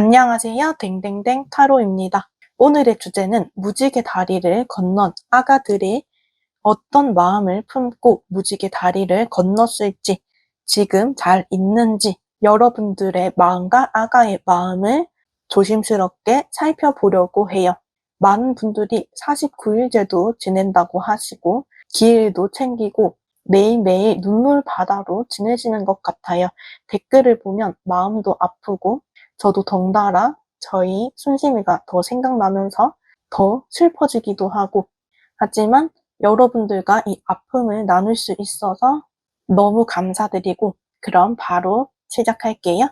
안녕하세요. 댕댕댕 타로입니다. 오늘의 주제는 무지개 다리를 건넌 아가들이 어떤 마음을 품고 무지개 다리를 건넜을지, 지금 잘 있는지, 여러분들의 마음과 아가의 마음을 조심스럽게 살펴보려고 해요. 많은 분들이 49일제도 지낸다고 하시고, 기일도 챙기고, 매일매일 눈물 바다로 지내시는 것 같아요. 댓글을 보면 마음도 아프고, 저도 덩달아 저희 순심이가 더 생각나면서 더 슬퍼지기도 하고, 하지만 여러분들과 이 아픔을 나눌 수 있어서 너무 감사드리고, 그럼 바로 시작할게요.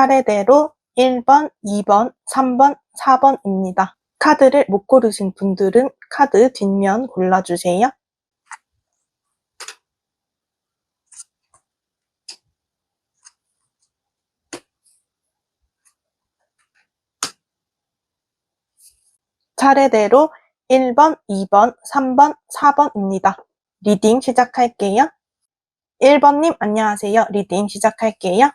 차례대로 1번, 2번, 3번, 4번입니다. 카드를 못 고르신 분들은 카드 뒷면 골라주세요. 차례대로 1번, 2번, 3번, 4번입니다. 리딩 시작할게요. 1번님 안녕하세요. 리딩 시작할게요.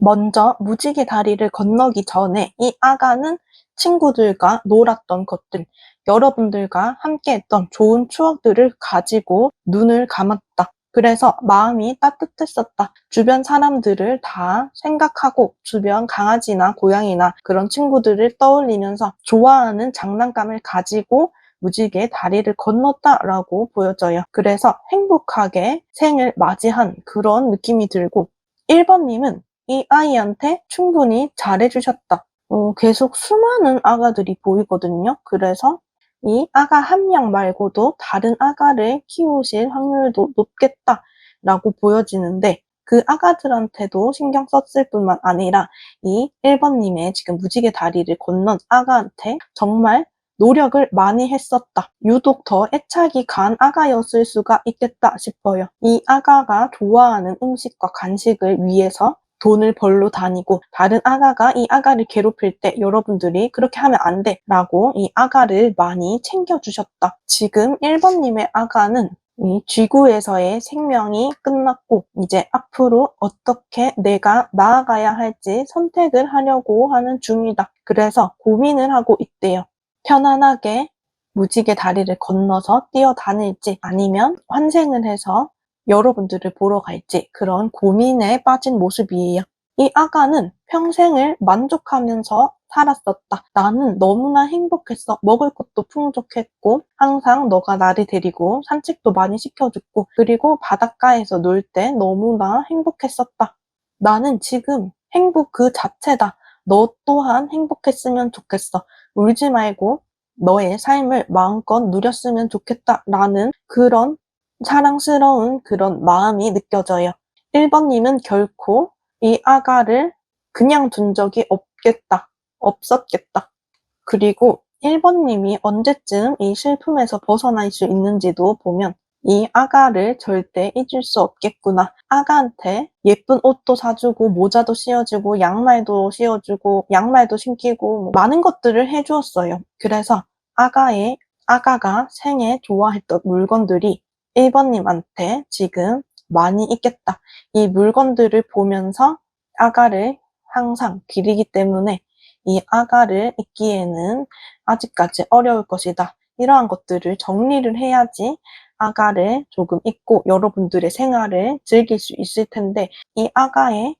먼저 무지개 다리를 건너기 전에 이 아가는 친구들과 놀았던 것들, 여러분들과 함께했던 좋은 추억들을 가지고 눈을 감았다. 그래서 마음이 따뜻했었다. 주변 사람들을 다 생각하고 주변 강아지나 고양이나 그런 친구들을 떠올리면서 좋아하는 장난감을 가지고 무지개 다리를 건넜다라고 보여져요. 그래서 행복하게 생을 맞이한 그런 느낌이 들고 1번님은 이 아이한테 충분히 잘해주셨다. 어, 계속 수많은 아가들이 보이거든요. 그래서 이 아가 한 명 말고도 다른 아가를 키우실 확률도 높겠다라고 보여지는데 그 아가들한테도 신경 썼을 뿐만 아니라 이 1번님의 지금 무지개 다리를 건넌 아가한테 정말 노력을 많이 했었다. 유독 더 애착이 간 아가였을 수가 있겠다 싶어요. 이 아가가 좋아하는 음식과 간식을 위해서 돈을 벌러 다니고 다른 아가가 이 아가를 괴롭힐 때 여러분들이 그렇게 하면 안 돼 라고 이 아가를 많이 챙겨주셨다. 지금 1번님의 아가는 이 지구에서의 생명이 끝났고 이제 앞으로 어떻게 내가 나아가야 할지 선택을 하려고 하는 중이다. 그래서 고민을 하고 있대요. 편안하게 무지개 다리를 건너서 뛰어다닐지 아니면 환생을 해서 여러분들을 보러 갈지 그런 고민에 빠진 모습이에요. 이 아가는 평생을 만족하면서 살았었다. 나는 너무나 행복했어. 먹을 것도 풍족했고, 항상 너가 나를 데리고 산책도 많이 시켜줬고, 그리고 바닷가에서 놀 때 너무나 행복했었다. 나는 지금 행복 그 자체다. 너 또한 행복했으면 좋겠어. 울지 말고 너의 삶을 마음껏 누렸으면 좋겠다. 라는 그런 사랑스러운 그런 마음이 느껴져요. 1번님은 결코 이 아가를 그냥 둔 적이 없겠다. 없었겠다. 그리고 1번님이 언제쯤 이 슬픔에서 벗어날 수 있는지도 보면 이 아가를 절대 잊을 수 없겠구나. 아가한테 예쁜 옷도 사주고 모자도 씌워주고 양말도 씌워주고 양말도 신기고 뭐 많은 것들을 해주었어요. 그래서 아가의 아가가 생에 좋아했던 물건들이 1번님한테 지금 많이 있겠다. 이 물건들을 보면서 아가를 항상 기리기 때문에 이 아가를 잊기에는 아직까지 어려울 것이다. 이러한 것들을 정리를 해야지 아가를 조금 잊고 여러분들의 생활을 즐길 수 있을 텐데 이 아가의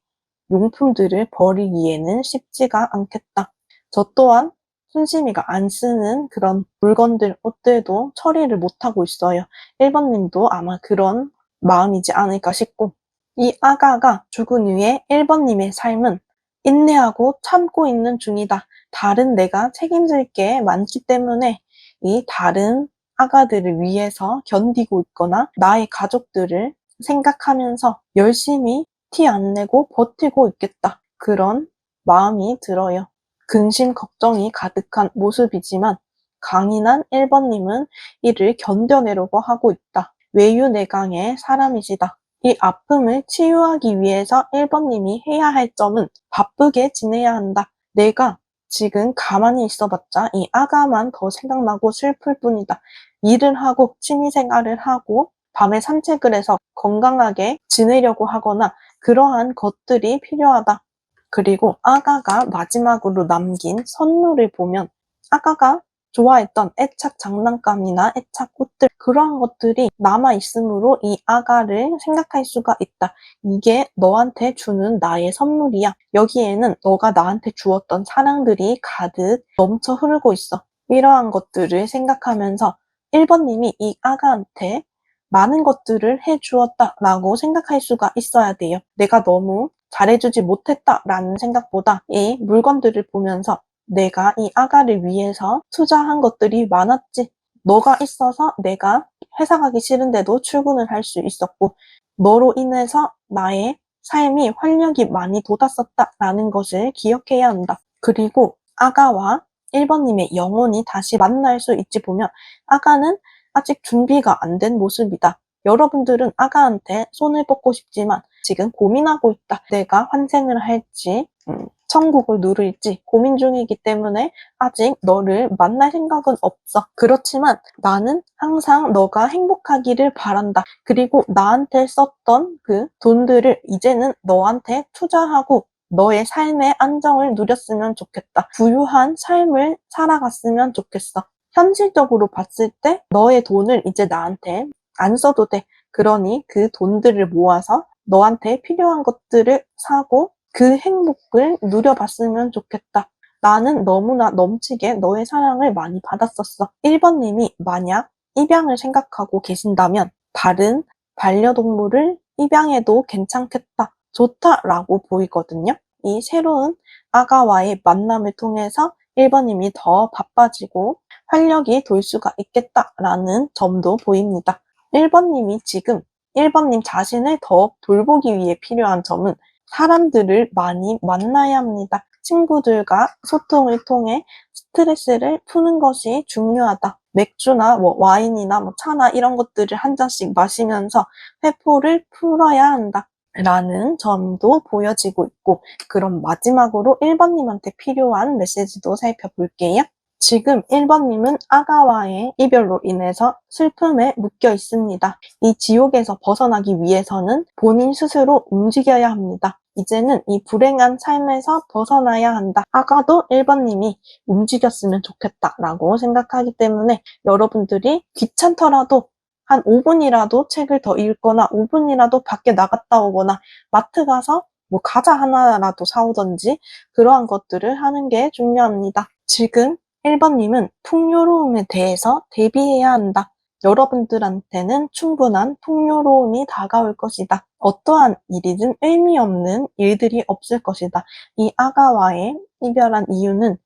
용품들을 버리기에는 쉽지가 않겠다. 저 또한 순심이가 안 쓰는 그런 물건들, 옷들도 처리를 못하고 있어요. 1번님도 아마 그런 마음이지 않을까 싶고 이 아가가 죽은 후에 1번님의 삶은 인내하고 참고 있는 중이다. 다른 내가 책임질 게 많기 때문에 이 다른 아가들을 위해서 견디고 있거나 나의 가족들을 생각하면서 열심히 티 안 내고 버티고 있겠다. 그런 마음이 들어요. 근심 걱정이 가득한 모습이지만 강인한 1번님은 이를 견뎌내려고 하고 있다. 외유내강의 사람이시다. 이 아픔을 치유하기 위해서 1번님이 해야 할 점은 바쁘게 지내야 한다. 내가 지금 가만히 있어봤자 이 아가만 더 생각나고 슬플 뿐이다. 일을 하고 취미생활을 하고 밤에 산책을 해서 건강하게 지내려고 하거나 그러한 것들이 필요하다. 그리고 아가가 마지막으로 남긴 선물을 보면 아가가 좋아했던 애착 장난감이나 애착 꽃들 그러한 것들이 남아 있으므로 이 아가를 생각할 수가 있다. 이게 너한테 주는 나의 선물이야. 여기에는 너가 나한테 주었던 사랑들이 가득 넘쳐 흐르고 있어. 이러한 것들을 생각하면서 1번님이 이 아가한테 많은 것들을 해주었다라고 생각할 수가 있어야 돼요. 내가 너무 잘해주지 못했다라는 생각보다 이 물건들을 보면서 내가 이 아가를 위해서 투자한 것들이 많았지. 너가 있어서 내가 회사 가기 싫은데도 출근을 할 수 있었고, 너로 인해서 나의 삶이 활력이 많이 돋았었다라는 것을 기억해야 한다. 그리고 아가와 1번님의 영혼이 다시 만날 수 있지 보면 아가는 아직 준비가 안 된 모습이다. 여러분들은 아가한테 손을 뻗고 싶지만 지금 고민하고 있다. 내가 환생을 할지, 음, 천국을 누릴지 고민 중이기 때문에 아직 너를 만날 생각은 없어. 그렇지만 나는 항상 너가 행복하기를 바란다. 그리고 나한테 썼던 그 돈들을 이제는 너한테 투자하고 너의 삶의 안정을 누렸으면 좋겠다. 부유한 삶을 살아갔으면 좋겠어. 현실적으로 봤을 때 너의 돈을 이제 나한테 안 써도 돼. 그러니 그 돈들을 모아서 너한테 필요한 것들을 사고 그 행복을 누려봤으면 좋겠다. 나는 너무나 넘치게 너의 사랑을 많이 받았었어. 1번님이 만약 입양을 생각하고 계신다면 다른 반려동물을 입양해도 괜찮겠다. 좋다라고 보이거든요. 이 새로운 아가와의 만남을 통해서 1번님이 더 바빠지고 활력이 돌 수가 있겠다라는 점도 보입니다. 1번님이 지금 1번님 자신을 더 돌보기 위해 필요한 점은 사람들을 많이 만나야 합니다. 친구들과 소통을 통해 스트레스를 푸는 것이 중요하다. 맥주나 뭐 와인이나 뭐 차나 이런 것들을 한 잔씩 마시면서 회포를 풀어야 한다. 라는 점도 보여지고 있고 그럼 마지막으로 1번님한테 필요한 메시지도 살펴볼게요. 지금 1번님은 아가와의 이별로 인해서 슬픔에 묶여 있습니다. 이 지옥에서 벗어나기 위해서는 본인 스스로 움직여야 합니다. 이제는 이 불행한 삶에서 벗어나야 한다. 아가도 1번님이 움직였으면 좋겠다라고 생각하기 때문에 여러분들이 귀찮더라도 한 5분이라도 책을 더 읽거나 5분이라도 밖에 나갔다 오거나 마트 가서 뭐 과자 하나라도 사오던지 그러한 것들을 하는 게 중요합니다. 지금 1번님은 풍요로움에 대해서 대비해야 한다. 여러분들한테는 충분한 풍요로움이 다가올 것이다. 어떠한 일이든 의미 없는 일들이 없을 것이다. 이 아가와의 이별한 이유는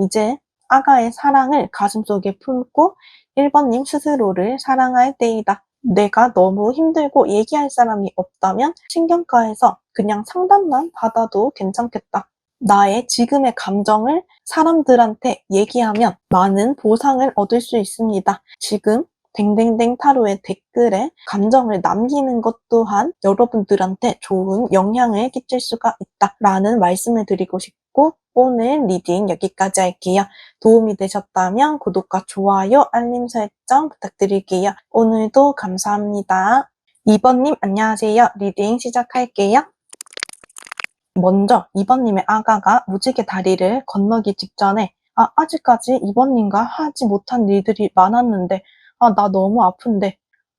이제 아가의 사랑을 가슴속에 품고 1번님 스스로를 사랑할 때이다. 내가 너무 힘들고 얘기할 사람이 없다면 신경과에서 그냥 상담만 받아도 괜찮겠다. 나의 지금의 감정을 사람들한테 얘기하면 많은 보상을 얻을 수 있습니다. 지금 댕댕댕 타로의 댓글에 감정을 남기는 것 또한 여러분들한테 좋은 영향을 끼칠 수가 있다라는 말씀을 드리고 싶고 오늘 리딩 여기까지 할게요. 도움이 되셨다면 구독과 좋아요, 알림 설정 부탁드릴게요. 오늘도 감사합니다. 2번님 안녕하세요. 리딩 시작할게요. 먼저 2번님의 아가가 무지개 다리를 건너기 직전에 아, 아직까지 2번님과 하지 못한 일들이 많았는데 아, 나 너무 아픈데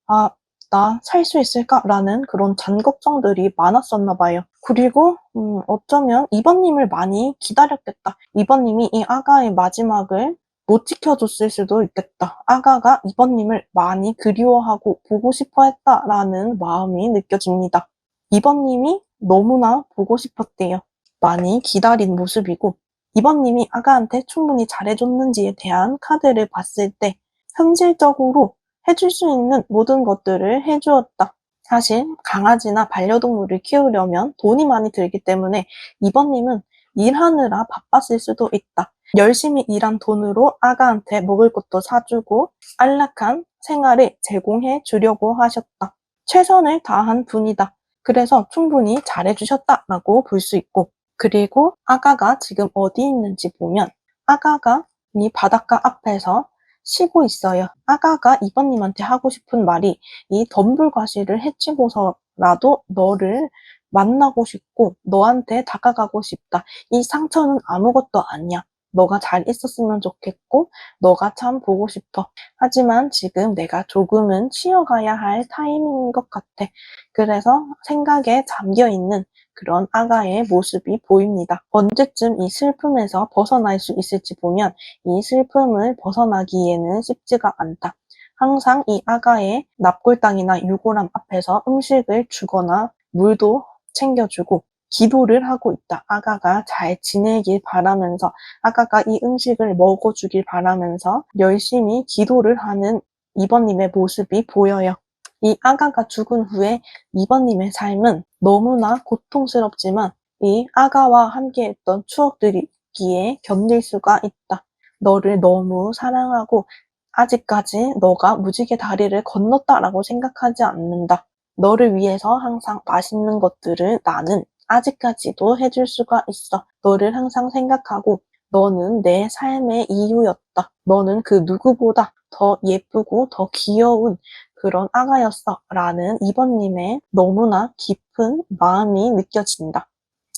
아, 나 살 수 있을까 라는 그런 잔걱정들이 많았었나 봐요. 그리고 음, 어쩌면 2번님을 많이 기다렸겠다. 2번님이 이 아가의 마지막을 못 지켜줬을 수도 있겠다. 아가가 2번님을 많이 그리워하고 보고 싶어 했다라는 마음이 느껴집니다. 2번님이 너무나 보고 싶었대요. 많이 기다린 모습이고 이번님이 아가한테 충분히 잘해줬는지에 대한 카드를 봤을 때 현실적으로 해줄 수 있는 모든 것들을 해주었다. 사실 강아지나 반려동물을 키우려면 돈이 많이 들기 때문에 이번님은 일하느라 바빴을 수도 있다. 열심히 일한 돈으로 아가한테 먹을 것도 사주고 안락한 생활을 제공해 주려고 하셨다. 최선을 다한 분이다. 그래서 충분히 잘해주셨다라고 볼 수 있고 그리고 아가가 지금 어디 있는지 보면 아가가 이 바닷가 앞에서 쉬고 있어요. 아가가 이번님한테 하고 싶은 말이 이 덤불과실을 해치고서라도 너를 만나고 싶고 너한테 다가가고 싶다. 이 상처는 아무것도 아니야. 너가 잘 있었으면 좋겠고 너가 참 보고 싶어. 하지만 지금 내가 조금은 쉬어가야 할 타이밍인 것 같아. 그래서 생각에 잠겨 있는 그런 아가의 모습이 보입니다. 언제쯤 이 슬픔에서 벗어날 수 있을지 보면 이 슬픔을 벗어나기에는 쉽지가 않다. 항상 이 아가의 납골당이나 유골함 앞에서 음식을 주거나 물도 챙겨주고 기도를 하고 있다. 아가가 잘 지내길 바라면서 아가가 이 음식을 먹어주길 바라면서 열심히 기도를 하는 이번님의 모습이 보여요. 이 아가가 죽은 후에 이번님의 삶은 너무나 고통스럽지만 이 아가와 함께했던 추억들이기에 견딜 수가 있다. 너를 너무 사랑하고 아직까지 너가 무지개 다리를 건넜다라고 생각하지 않는다. 너를 위해서 항상 맛있는 것들을 나는 아직까지도 해줄 수가 있어. 너를 항상 생각하고 너는 내 삶의 이유였다. 너는 그 누구보다 더 예쁘고 더 귀여운 그런 아가였어. 라는 이번님의 너무나 깊은 마음이 느껴진다.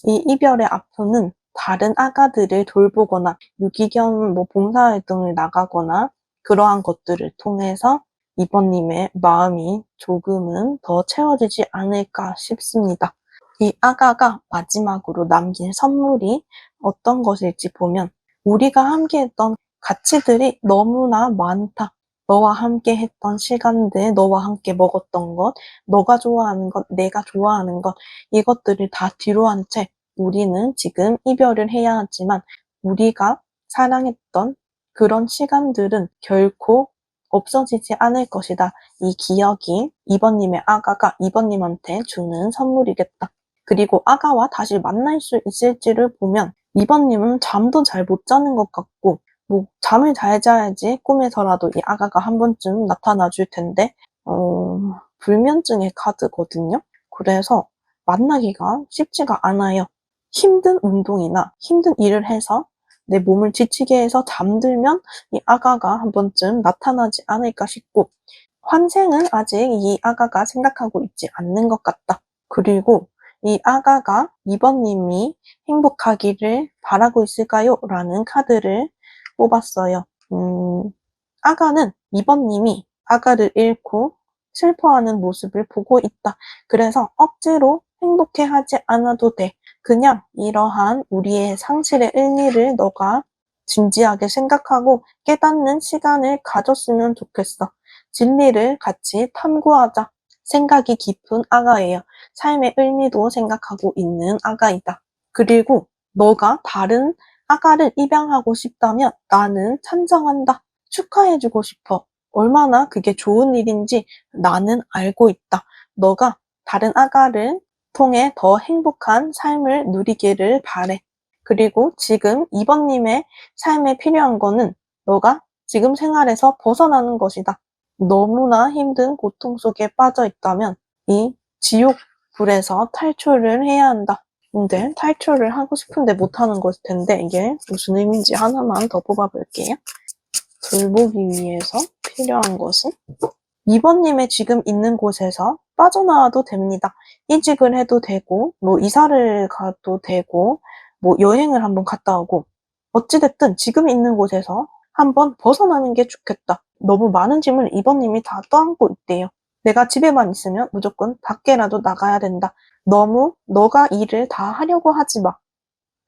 이 이별의 아픔은 다른 아가들을 돌보거나 유기견 뭐 봉사활동을 나가거나 그러한 것들을 통해서 이번님의 마음이 조금은 더 채워지지 않을까 싶습니다. 이 아가가 마지막으로 남긴 선물이 어떤 것일지 보면 우리가 함께했던 가치들이 너무나 많다. 너와 함께 했던 시간들, 너와 함께 먹었던 것, 너가 좋아하는 것, 내가 좋아하는 것, 이것들을 다 뒤로 한 채 우리는 지금 이별을 해야 하지만 우리가 사랑했던 그런 시간들은 결코 없어지지 않을 것이다. 이 기억이 이번님의 아가가 이번님한테 주는 선물이겠다. 그리고 아가와 다시 만날 수 있을지를 보면 이번님은 잠도 잘 못 자는 것 같고 뭐 잠을 잘 자야지 꿈에서라도 이 아가가 한 번쯤 나타나 줄 텐데 어, 불면증의 카드거든요. 그래서 만나기가 쉽지가 않아요. 힘든 운동이나 힘든 일을 해서 내 몸을 지치게 해서 잠들면 이 아가가 한 번쯤 나타나지 않을까 싶고 환생은 아직 이 아가가 생각하고 있지 않는 것 같다. 그리고 이 아가가 이번님이 행복하기를 바라고 있을까요? 라는 카드를 뽑았어요. 음, 아가는 이번님이 아가를 잃고 슬퍼하는 모습을 보고 있다. 그래서 억지로 행복해 하지 않아도 돼. 그냥 이러한 우리의 상실의 의미를 너가 진지하게 생각하고 깨닫는 시간을 가졌으면 좋겠어. 진리를 같이 탐구하자. 생각이 깊은 아가예요. 삶의 의미도 생각하고 있는 아가이다. 그리고 너가 다른 아가를 입양하고 싶다면 나는 찬성한다. 축하해주고 싶어. 얼마나 그게 좋은 일인지 나는 알고 있다. 너가 다른 아가를 통해 더 행복한 삶을 누리기를 바래. 그리고 지금 이번님의 삶에 필요한 거는 너가 지금 생활에서 벗어나는 것이다. 너무나 힘든 고통 속에 빠져 있다면 이 지옥 불에서 탈출을 해야 한다. 근데 탈출을 하고 싶은데 못하는 것일 텐데 이게 무슨 의미인지 하나만 더 뽑아볼게요. 돌보기 위해서 필요한 것은 2번님의 지금 있는 곳에서 빠져나와도 됩니다. 이직을 해도 되고, 뭐 이사를 가도 되고, 뭐 여행을 한번 갔다 오고, 어찌됐든 지금 있는 곳에서 한번 벗어나는 게 좋겠다. 너무 많은 짐을 2번님이 다 떠안고 있대요. 내가 집에만 있으면 무조건 밖에라도 나가야 된다. 너무 너가 일을 다 하려고 하지 마.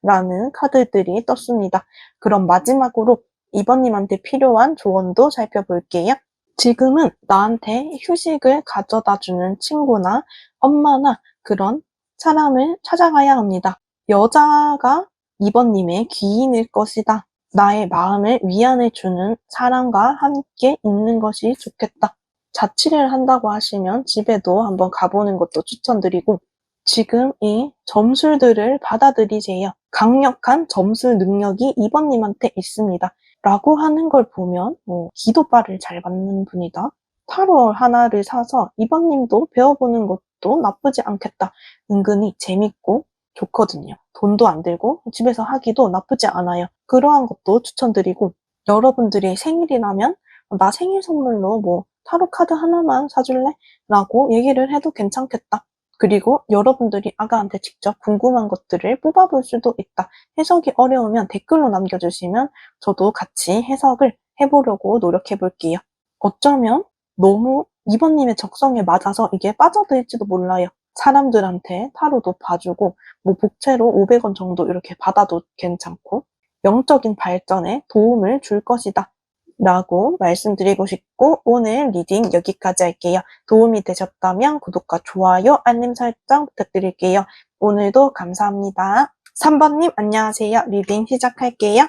라는 카드들이 떴습니다. 그럼 마지막으로 2번님한테 필요한 조언도 살펴볼게요. 지금은 나한테 휴식을 가져다 주는 친구나 엄마나 그런 사람을 찾아가야 합니다. 여자가 2번님의 귀인일 것이다. 나의 마음을 위안해주는 사람과 함께 있는 것이 좋겠다. 자취를 한다고 하시면 집에도 한번 가보는 것도 추천드리고 지금 이 점술들을 받아들이세요. 강력한 점술 능력이 2번님한테 있습니다. 라고 하는 걸 보면 어, 기도빨을 잘 받는 분이다. 타로 하나를 사서 2번님도 배워보는 것도 나쁘지 않겠다. 은근히 재밌고 좋거든요. 돈도 안 들고 집에서 하기도 나쁘지 않아요. 그러한 것도 추천드리고 여러분들이 생일이라면 나 생일 선물로 뭐 타로 카드 하나만 사줄래? 라고 얘기를 해도 괜찮겠다. 그리고 여러분들이 아가한테 직접 궁금한 것들을 뽑아볼 수도 있다. 해석이 어려우면 댓글로 남겨주시면 저도 같이 해석을 해보려고 노력해 볼게요. 어쩌면 너무 이번님의 적성에 맞아서 이게 빠져들지도 몰라요. 사람들한테 타로도 봐주고 뭐 복채로 500원 정도 이렇게 받아도 괜찮고 영적인 발전에 도움을 줄 것이다. 라고 말씀드리고 싶고 오늘 리딩 여기까지 할게요. 도움이 되셨다면 구독과 좋아요, 알림 설정 부탁드릴게요. 오늘도 감사합니다. 3번님 안녕하세요. 리딩 시작할게요.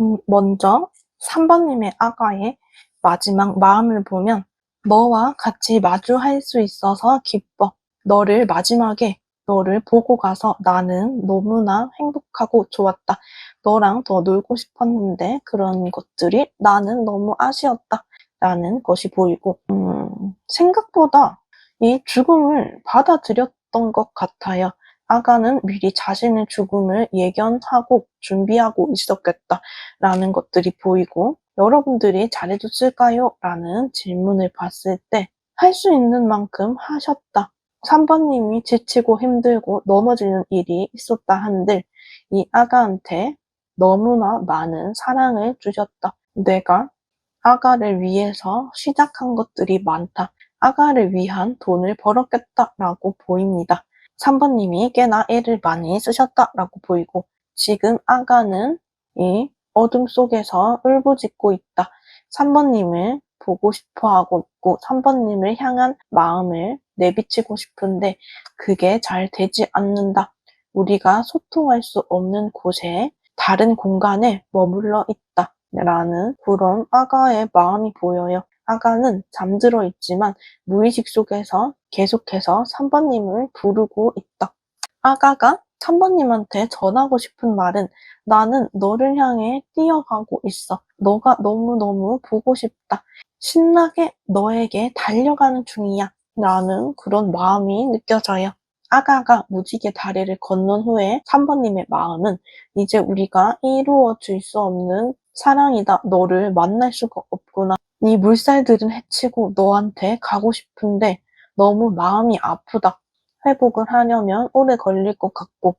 음, 먼저 3번님의 아가의 마지막 마음을 보면 너와 같이 마주할 수 있어서 기뻐. 너를 마지막에 너를 보고 가서 나는 너무나 행복하고 좋았다. 너랑 더 놀고 싶었는데 그런 것들이 나는 너무 아쉬웠다. 라는 것이 보이고, 음, 생각보다 이 죽음을 받아들였던 것 같아요. 아가는 미리 자신의 죽음을 예견하고 준비하고 있었겠다. 라는 것들이 보이고, 여러분들이 잘해줬을까요? 라는 질문을 봤을 때, 할 수 있는 만큼 하셨다. 3번님이 지치고 힘들고 넘어지는 일이 있었다 한들, 이 아가한테 너무나 많은 사랑을 주셨다. 내가 아가를 위해서 시작한 것들이 많다. 아가를 위한 돈을 벌었겠다라고 보입니다. 3번님이 꽤나 애를 많이 쓰셨다라고 보이고 지금 아가는 이 어둠 속에서 울부짖고 있다. 3번님을 보고 싶어 하고 있고 3번님을 향한 마음을 내비치고 싶은데 그게 잘 되지 않는다. 우리가 소통할 수 없는 곳에 다른 공간에 머물러 있다. 라는 그런 아가의 마음이 보여요. 아가는 잠들어 있지만 무의식 속에서 계속해서 3번님을 부르고 있다. 아가가 3번님한테 전하고 싶은 말은 나는 너를 향해 뛰어가고 있어. 너가 너무너무 보고 싶다. 신나게 너에게 달려가는 중이야. 라는 그런 마음이 느껴져요. 아가가 무지개 다리를 건넌 후에 3번님의 마음은 이제 우리가 이루어질 수 없는 사랑이다. 너를 만날 수가 없구나. 이 물살들은 해치고 너한테 가고 싶은데 너무 마음이 아프다. 회복을 하려면 오래 걸릴 것 같고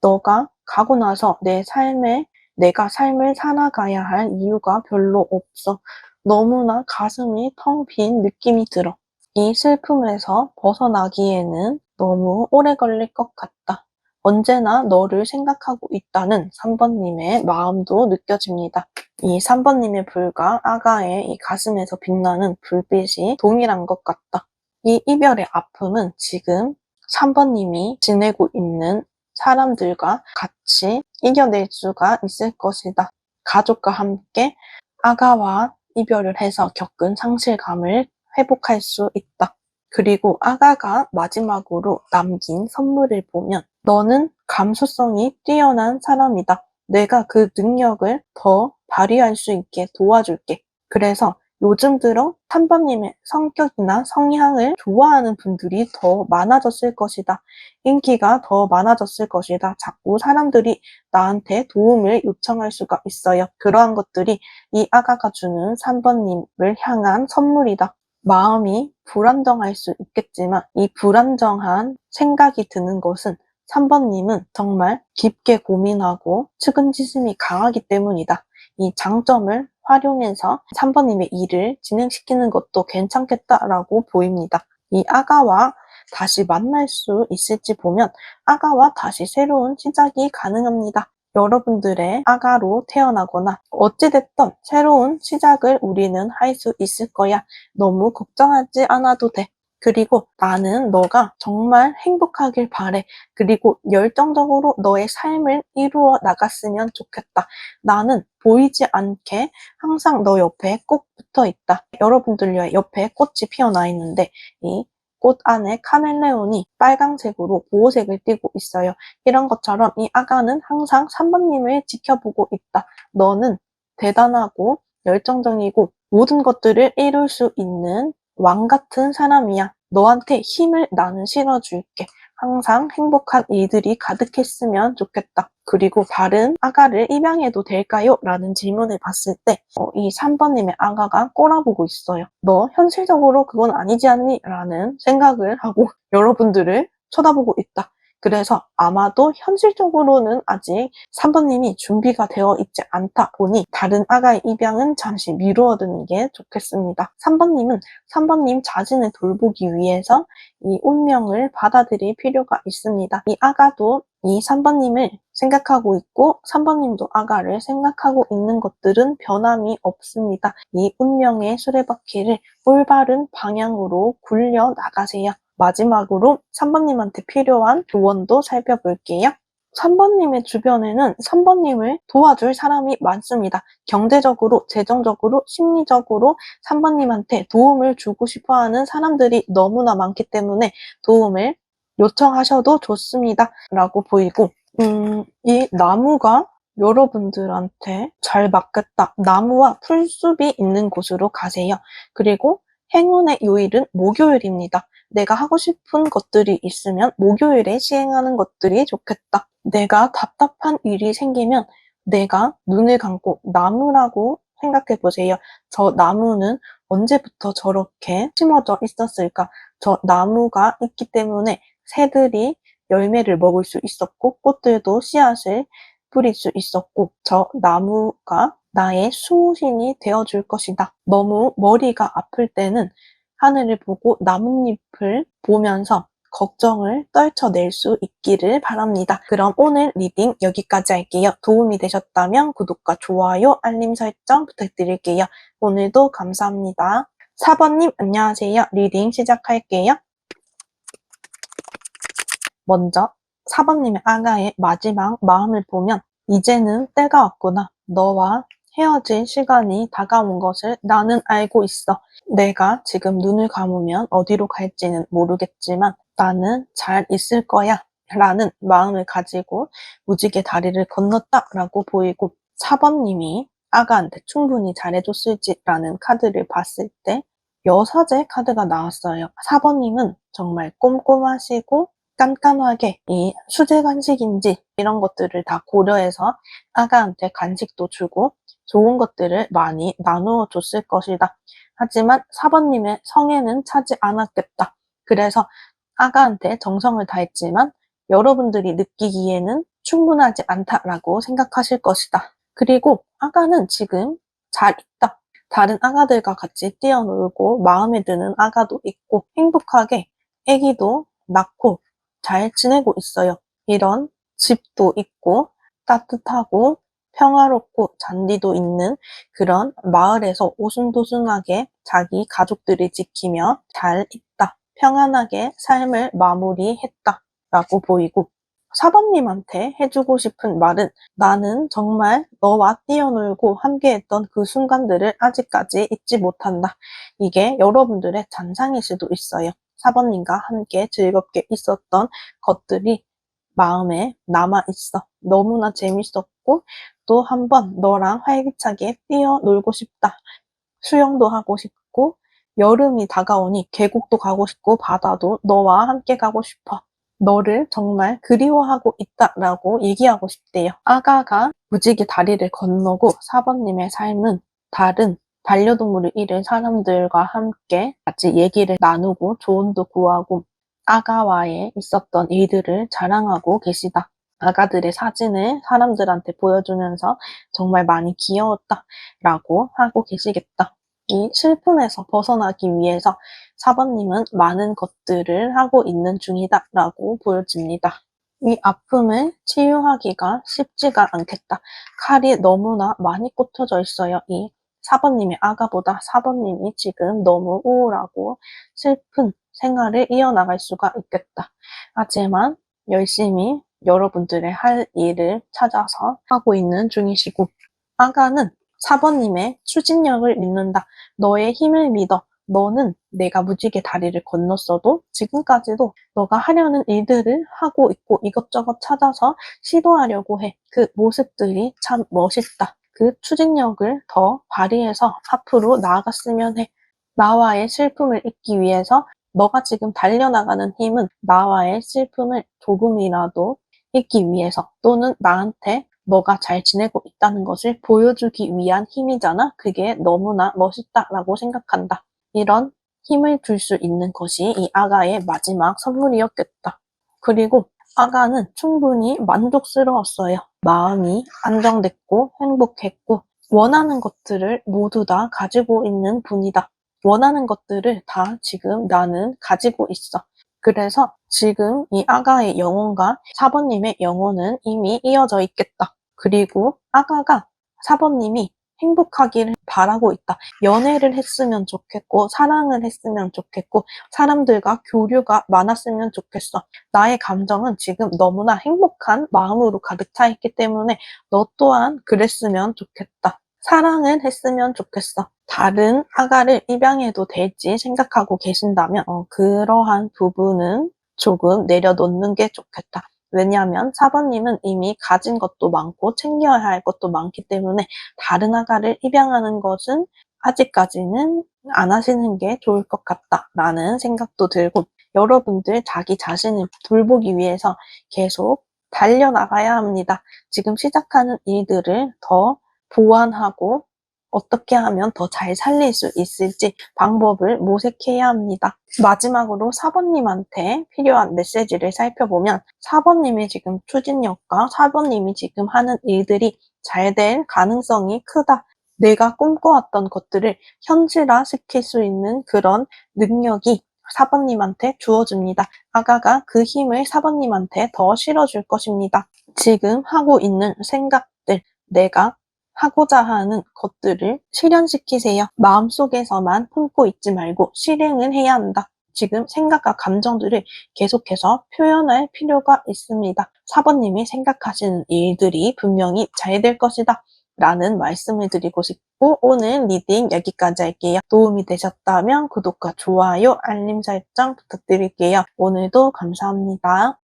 너가 가고 나서 내 삶에 내가 삶을 살아가야 할 이유가 별로 없어. 너무나 가슴이 텅 빈 느낌이 들어. 이 슬픔에서 벗어나기에는 너무 오래 걸릴 것 같다. 언제나 너를 생각하고 있다는 3번님의 마음도 느껴집니다. 이 3번님의 불과 아가의 이 가슴에서 빛나는 불빛이 동일한 것 같다. 이 이별의 아픔은 지금 3번님이 지내고 있는 사람들과 같이 이겨낼 수가 있을 것이다. 가족과 함께 아가와 이별을 해서 겪은 상실감을 회복할 수 있다. 그리고 아가가 마지막으로 남긴 선물을 보면 너는 감수성이 뛰어난 사람이다. 내가 그 능력을 더 발휘할 수 있게 도와줄게. 그래서 요즘 들어 3번님의 성격이나 성향을 좋아하는 분들이 더 많아졌을 것이다. 인기가 더 많아졌을 것이다. 자꾸 사람들이 나한테 도움을 요청할 수가 있어요. 그러한 것들이 이 아가가 주는 3번님을 향한 선물이다. 마음이 불안정할 수 있겠지만 이 불안정한 생각이 드는 것은 3번님은 정말 깊게 고민하고 측은지심이 강하기 때문이다. 이 장점을 활용해서 3번님의 일을 진행시키는 것도 괜찮겠다라고 보입니다. 이 아가와 다시 만날 수 있을지 보면 아가와 다시 새로운 시작이 가능합니다. 여러분들의 아가로 태어나거나 어찌됐든 새로운 시작을 우리는 할 수 있을 거야. 너무 걱정하지 않아도 돼. 그리고 나는 너가 정말 행복하길 바래. 그리고 열정적으로 너의 삶을 이루어 나갔으면 좋겠다. 나는 보이지 않게 항상 너 옆에 꼭 붙어 있다. 여러분들 옆에 꽃이 피어나 있는데 이 꽃 안에 카멜레온이 빨강색으로 보호색을 띠고 있어요. 이런 것처럼 이 아가는 항상 3번님을 지켜보고 있다. 너는 대단하고 열정적이고 모든 것들을 이룰 수 있는 왕 같은 사람이야. 너한테 힘을 나는 실어줄게. 항상 행복한 일들이 가득했으면 좋겠다. 그리고 다른 아가를 입양해도 될까요? 라는 질문을 봤을 때, 어, 이 3번님의 아가가 꼬라보고 있어요. 너 현실적으로 그건 아니지 않니? 라는 생각을 하고 여러분들을 쳐다보고 있다. 그래서 아마도 현실적으로는 아직 3번님이 준비가 되어 있지 않다 보니 다른 아가의 입양은 잠시 미루어두는 게 좋겠습니다. 3번님은 3번님 자신을 돌보기 위해서 이 운명을 받아들일 필요가 있습니다. 이 아가도 이 3번님을 생각하고 있고 3번님도 아가를 생각하고 있는 것들은 변함이 없습니다. 이 운명의 수레바퀴를 올바른 방향으로 굴려 나가세요. 마지막으로 3번님한테 필요한 조언도 살펴볼게요. 3번님의 주변에는 3번님을 도와줄 사람이 많습니다. 경제적으로, 재정적으로, 심리적으로 3번님한테 도움을 주고 싶어 하는 사람들이 너무나 많기 때문에 도움을 요청하셔도 좋습니다. 라고 보이고, 음, 이 나무가 여러분들한테 잘 맞겠다. 나무와 풀숲이 있는 곳으로 가세요. 그리고 행운의 요일은 목요일입니다. 내가 하고 싶은 것들이 있으면 목요일에 시행하는 것들이 좋겠다. 내가 답답한 일이 생기면 내가 눈을 감고 나무라고 생각해 보세요. 저 나무는 언제부터 저렇게 심어져 있었을까? 저 나무가 있기 때문에 새들이 열매를 먹을 수 있었고 꽃들도 씨앗을 뿌릴 수 있었고 저 나무가 나의 수호신이 되어줄 것이다. 너무 머리가 아플 때는 하늘을 보고 나뭇잎을 보면서 걱정을 떨쳐낼 수 있기를 바랍니다. 그럼 오늘 리딩 여기까지 할게요. 도움이 되셨다면 구독과 좋아요, 알림 설정 부탁드릴게요. 오늘도 감사합니다. 4번님 안녕하세요. 리딩 시작할게요. 먼저 4번님의 아가의 마지막 마음을 보면 이제는 때가 왔구나. 너와 헤어질 시간이 다가온 것을 나는 알고 있어. 내가 지금 눈을 감으면 어디로 갈지는 모르겠지만 나는 잘 있을 거야. 라는 마음을 가지고 무지개 다리를 건넜다 라고 보이고 4번님이 아가한테 충분히 잘해줬을지라는 카드를 봤을 때 여사제 카드가 나왔어요. 4번님은 정말 꼼꼼하시고 깐깐하게 이 수제 간식인지 이런 것들을 다 고려해서 아가한테 간식도 주고 좋은 것들을 많이 나누어 줬을 것이다. 하지만 사번님의 성에는 차지 않았겠다. 그래서 아가한테 정성을 다했지만 여러분들이 느끼기에는 충분하지 않다라고 생각하실 것이다. 그리고 아가는 지금 잘 있다. 다른 아가들과 같이 뛰어놀고 마음에 드는 아가도 있고 행복하게 아기도 낳고 잘 지내고 있어요. 이런 집도 있고 따뜻하고 평화롭고 잔디도 있는 그런 마을에서 오순도순하게 자기 가족들을 지키며 잘 있다. 평안하게 삶을 마무리했다. 라고 보이고 사번님한테 해주고 싶은 말은 나는 정말 너와 뛰어놀고 함께했던 그 순간들을 아직까지 잊지 못한다. 이게 여러분들의 잔상일 수도 있어요. 사번님과 함께 즐겁게 있었던 것들이 마음에 남아 있어. 너무나 재밌었고 또 한번 너랑 활기차게 뛰어놀고 싶다. 수영도 하고 싶고 여름이 다가오니 계곡도 가고 싶고 바다도 너와 함께 가고 싶어. 너를 정말 그리워하고 있다라고 얘기하고 싶대요. 아가가 무지개 다리를 건너고 사번님의 삶은 다른 반려동물을 잃은 사람들과 함께 같이 얘기를 나누고 조언도 구하고 아가와의 있었던 일들을 자랑하고 계시다. 아가들의 사진을 사람들한테 보여주면서 정말 많이 귀여웠다 라고 하고 계시겠다. 이 슬픔에서 벗어나기 위해서 사번님은 많은 것들을 하고 있는 중이다 라고 보여집니다. 이 아픔을 치유하기가 쉽지가 않겠다. 칼이 너무나 많이 꽂혀져 있어요. 이 4번님의 아가보다 4번님이 지금 너무 우울하고 슬픈 생활을 이어나갈 수가 있겠다. 하지만 열심히 여러분들의 할 일을 찾아서 하고 있는 중이시고 아가는 사번님의 추진력을 믿는다. 너의 힘을 믿어. 너는 내가 무지개 다리를 건넜어도 지금까지도 너가 하려는 일들을 하고 있고 이것저것 찾아서 시도하려고 해. 그 모습들이 참 멋있다. 그 추진력을 더 발휘해서 앞으로 나아갔으면 해. 나와의 슬픔을 잊기 위해서 너가 지금 달려나가는 힘은 나와의 슬픔을 조금이라도 잊기 위해서 또는 나한테 너가 잘 지내고 있다는 것을 보여주기 위한 힘이잖아. 그게 너무나 멋있다라고 생각한다. 이런 힘을 줄 수 있는 것이 이 아가의 마지막 선물이었겠다. 그리고 아가는 충분히 만족스러웠어요. 마음이 안정됐고 행복했고 원하는 것들을 모두 다 가지고 있는 분이다. 원하는 것들을 다 지금 나는 가지고 있어. 그래서 지금 이 아가의 영혼과 사번님의 영혼은 이미 이어져 있겠다. 그리고 아가가 사번님이 행복하기를 바라고 있다. 연애를 했으면 좋겠고, 사랑을 했으면 좋겠고, 사람들과 교류가 많았으면 좋겠어. 나의 감정은 지금 너무나 행복한 마음으로 가득 차 있기 때문에 너 또한 그랬으면 좋겠다. 사랑을 했으면 좋겠어. 다른 아가를 입양해도 될지 생각하고 계신다면 어, 그러한 부분은 조금 내려놓는 게 좋겠다. 왜냐하면 4번님은 이미 가진 것도 많고 챙겨야 할 것도 많기 때문에 다른 아가를 입양하는 것은 아직까지는 안 하시는 게 좋을 것 같다라는 생각도 들고 여러분들 자기 자신을 돌보기 위해서 계속 달려나가야 합니다. 지금 시작하는 일들을 더 보완하고 어떻게 하면 더 잘 살릴 수 있을지 방법을 모색해야 합니다. 마지막으로 4번님한테 필요한 메시지를 살펴보면 4번님의 지금 추진력과 4번님이 지금 하는 일들이 잘 될 가능성이 크다. 내가 꿈꿔왔던 것들을 현실화 시킬 수 있는 그런 능력이 4번님한테 주어집니다. 아가가 그 힘을 4번님한테 더 실어줄 것입니다. 지금 하고 있는 생각들, 내가 하고자 하는 것들을 실현시키세요. 마음속에서만 품고 있지 말고 실행을 해야 한다. 지금 생각과 감정들을 계속해서 표현할 필요가 있습니다. 사번님이 생각하시는 일들이 분명히 잘 될 것이다. 라는 말씀을 드리고 싶고 오늘 리딩 여기까지 할게요. 도움이 되셨다면 구독과 좋아요, 알림 설정 부탁드릴게요. 오늘도 감사합니다.